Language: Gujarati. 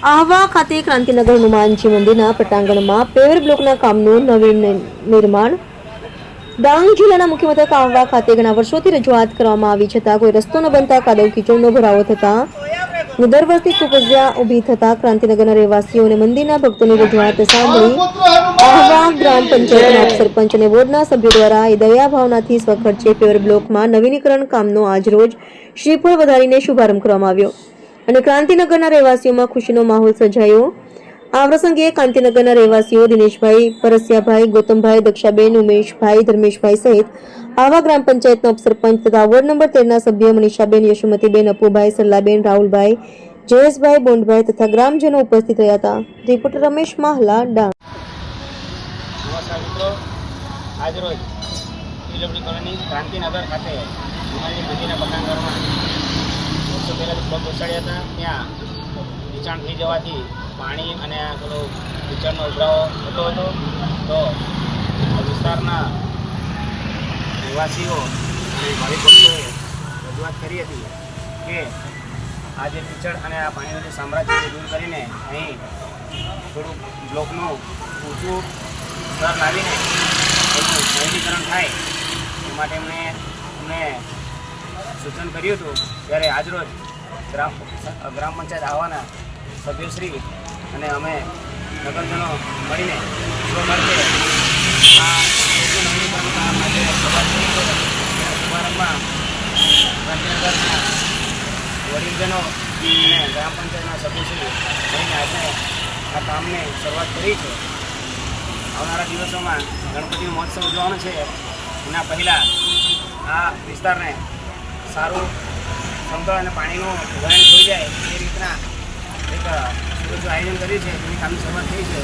આહવા ખાતે ક્રાંતિનગર હનુમાનજી મંદિરના પટાંગણમાં પેવર બ્લોકના કામનું નવીન નિર્માણ. ડાંગ જિલ્લાના મુખ્ય મથક આહવા ખાતે ઘણા વર્ષોથી રજૂઆત કરવામાં આવી છતાં કોઈ રસ્તો ન બનતા કાદવ કીચડનો ભરાવો થતા દર વર્ષની સુપજ્યા ઊભી થતા ક્રાંતિનગરના રહેવાસીઓ અને મંદિરના ભક્તોની રજૂઆત સાંભળી આહવા ગ્રામ પંચાયતના સરપંચ અને વોર્ડના સભ્યો દ્વારા એ દયા ભાવનાથી સ્વખર્ચે પેવર બ્લોકમાં નવીનીકરણ કામનો આજરોજ શ્રીફળ વધારીને શુભારંભ કરવામાં આવ્યો. અને ક્રાંતિનગરના રહેવાસીઓમાં ખુશીનો માહોલ સર્જાયો. આ પ્રસંગે કાંતિનગરના રહેવાસીઓ દિનેશભાઈ, પરસિયાભાઈ, ગૌતમભાઈ, દક્ષાબેન, ઉમેશભાઈ, ધર્મેશભાઈ સહિત આવા ગ્રામ પંચાયતના ઉપસરપંચ તથા વોર્ડ નંબર તેરના સભ્ય મનીષાબેન, યશુમતીબેન, અપુભાઈ સરલાબેન રાહુલભાઈ, જયેશભાઈ બોંડભાઈ તથા ગ્રામજનો ઉપસ્થિત રહ્યા હતા. રિપોર્ટર રમેશ માહલા, ડાંગ. આજરોજ પીડબ્લ્યુ કોલોની ક્રાંતિનગર ખાતે હિમાલય નદીના પગ ઘસાડ્યા હતા. ત્યાં નીચાણ થઈ જવાથી પાણી અને પેલો કીચડનો ઉભરાવો થતો હતો. તો વિસ્તારના નિવાસીઓ અને ભાવિક ભક્તોએ રજૂઆત કરી હતી કે આ જે કીચડ અને આ પાણીનું જે સામ્રાજ્ય દૂર કરીને અહીં થોડુંક બ્લોકનું ઊંચું સ્તર લાવીને એનું નવીનીકરણ થાય એ માટે એમણે અમને સૂચન કર્યું હતું. ત્યારે આજરોજ ગ્રામ ગ્રામ પંચાયત આવવાના સભ્યશ્રી અને અમે નગરજનો મળીને સ્વખર્ચે આ નવીનીકરણના માટે શુભારંભમાં ગાંધીનગરના વડીલજનો અને ગ્રામ પંચાયતના સભ્યશ્રી મળીને આજે આ કામને શરૂઆત કરી છે આવનારા દિવસોમાં ગણપતિ મહોત્સવ ઉજવવાનો છે. એના પહેલાં આ વિસ્તારને સારું સમતળ અને પાણીનું વહેણ થઈ જાય એ રીતના એક આયોજન કર્યું છે. એની કામની શરૂઆત થઈ છે.